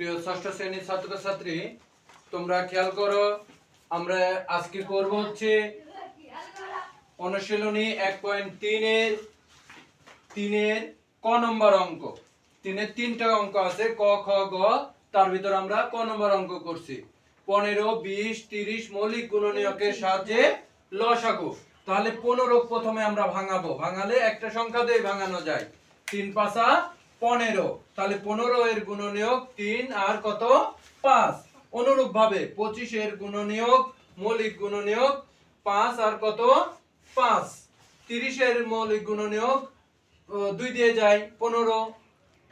প্রিয় ষষ্ঠ শ্রেণির ছাত্রছাত্রী, তোমরা খেয়াল করো, আমরা আজকে করব হচ্ছে অনুশীলনী এক পয়েন্ট তিনের তিনের ক নম্বর অঙ্ক। তিনের তিনটা অঙ্ক আছে, ক, খ, গ, তার ভিতর আমরা ক নম্বর অঙ্ক করছি। পনেরো, বিশ, তিরিশ মৌলিক গুণনীয়কের সাহায্যে লসাগু। তাহলে পনেরো প্রথমে আমরা ভাঙাবো। ভাঙালে একটা সংখ্যা দিয়ে ভাঙানো যায়। তিন পাঁচা পনেরো। তাহলে পনেরো এর গুণনীয়ক তিন আর কত? পাঁচ। অনুরূপ ভাবে পঁচিশের গুণনীয়ক, মৌলিক গুণনীয়ক পাঁচ আর কত? পাঁচ। তিরিশের মৌলিক গুণনীয়ক দুই দিয়ে যায় পনেরো।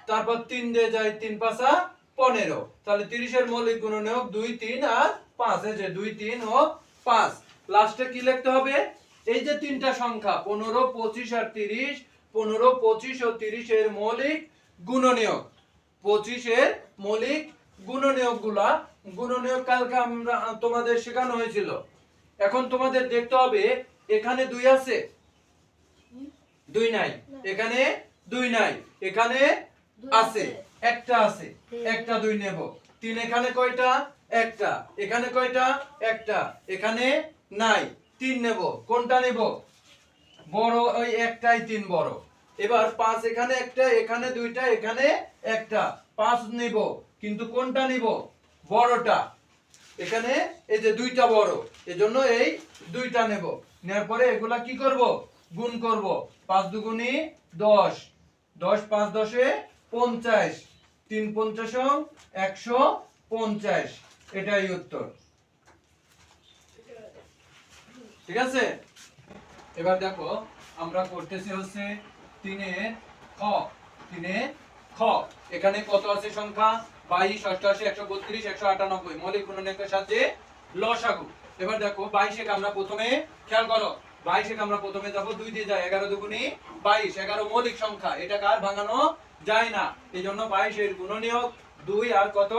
তারপর তিন দিয়ে যায় তিন পাঁচা পনেরো। তাহলে তিরিশের মৌলিক গুণনীয়ক দুই, তিন আর পাঁচ। এই যে দুই, তিন ও পাঁচ। লাস্টে কি লিখতে হবে? এই যে তিনটা সংখ্যা, পনেরো, পঁচিশ আর তিরিশ, পনেরো, পঁচিশ ও তিরিশের মৌলিক গুণনীয়ক। পঁচিশের মৌলিক গুণনীয়কগুলা গুণনীয়ক কালকে আমরা তোমাদের শেখানো হয়েছিল। এখন তোমাদের দেখতে হবে এখানে দুই আছে। দুই নাই। এখানে দুই নাই। এখানে আছে। আছে। একটা আছে। একটা দুই নেব। তিন এখানে কয়টা? একটা। এখানে কয়টা? একটা। এখানে নাই। তিন নেব। কোনটা নেব? বড় ওই একটাই তিন বড়। এবার পাঁচ এখানে একটা, এখানে দুইটা, এখানে একটা। পাঁচ নেব, কিন্তু কোনটা নিব? বড়টা। এখানে এই যে দুইটা বড়, এজন্য এই দুইটা নেব। নেওয়ার পরে এগুলা কি করব? গুণ করব। পাঁচ দুগুণি দশ। দশ পাঁচ দশে পঞ্চাশ। তিন পঞ্চাশ একশো পঞ্চাশ। এটাই উত্তর। ঠিক আছে? এবার দেখো, আমরা করতেছি হচ্ছে তিনের খ তিনের খ। এখানে কত আছে সংখ্যা? বাইশ, অষ্টআশি, একশো বত্রিশ, একশো আটানব্বই। মৌলিক গুণনীয়কের সাথে লসাগু। এবার দেখো বাইশে আমরা প্রথমে খেয়াল করো। বাইশে আমরা প্রথমে যাব দুই দিয়ে যায়, এগারো দুগুণি বাইশ। এগারো মৌলিক সংখ্যা। এটা কার? ভাঙানো যায় না। এই জন্য বাইশের গুণনীয়ক দুই আর কত?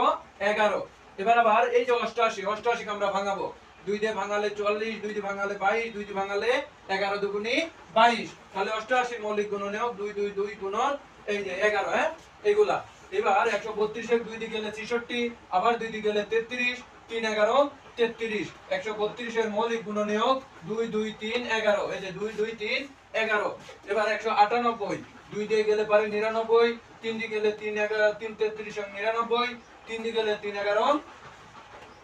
এগারো। এবার আবার এই যে অষ্টআশি অষ্টআশি আমরা ভাঙাবো। দুই দিয়ে ভাঙালে চুয়াল্লিশ দুই দিয়ে ভাঙালে বাইশ দুই দিয়ে ভাঙালে এগারো দুগুণি বাইশ। তাহলে অষ্টআশি মৌলিক গুণনীয়ক দুই দুই দুই গুণন, এই যে এগারো হ্যাঁ? এগুলা এবার একশো বত্রিশের দুই দিকে গেলে ছেষট্টি, আবার দুই দিকে গেলে তেত্রিশ, তিন, এগারো, তেত্রিশ। একশো বত্রিশের মৌলিক গুণনীয়ক দুই দুই, তিন, এগারো। এই যে দুই দুই, তিন, এগারো। এবার একশো আটানব্বই। দুই দিয়ে গেলে পারে নিরানব্বই, তিন দিকে গেলে তিন, এগারো, তিন তেত্রিশ, নিরানব্বই, তিন দিকে গেলে তিন, এগারো,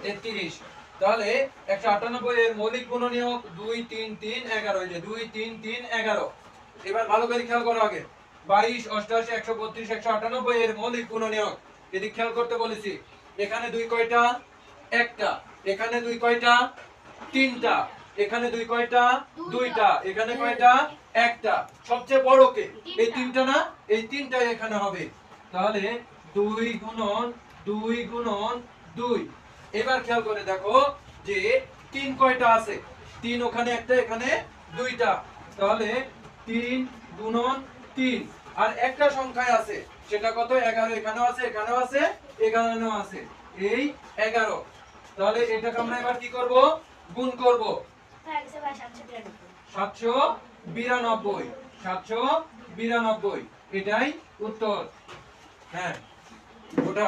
তেত্রিশ। তাহলে একশো আটানব্বই এর মৌলিক গুণনীয়ক দুই, তিন তিন, এগারো। এই যে দুই, তিন তিন, এগারো। এবার ভালো করে খেয়াল করো আগে। বাইশ অষ্টআশি একশো বত্রিশ, একশো আটানব্বই এর মৌলিক গুণনীয়ক। এদিক খেয়াল করতে বলেছি। এখানে দুই কয়টা? একটা। এখানে দুই কয়টা? তিনটা। এখানে দুই কয়টা? দুইটা। এখানে কয়টা? একটা। সবচেয়ে বড় কে? এই তিনটা না? এই তিনটা এখানে হবে। তাহলে দুই গুণন দুই গুণন, দুই। এবার খেয়াল করে দেখো যে তিন কয়টা আছে? তিন ওখানে একটা এখানে দুইটা। তাহলে তিন গুণন তিন। আর একটা সংখ্যায় আছে। সেটা কত? এগারো। এখানেও আছে এখানেও আছে এখানেও আছে। এই এগারো। তাহলে এটাকে আমরা এবার কি করব? গুণ করব। সাতশো বিরানব্বই। সাতশো বিরানব্বই। এটাই উত্তর। হ্যাঁ ওটা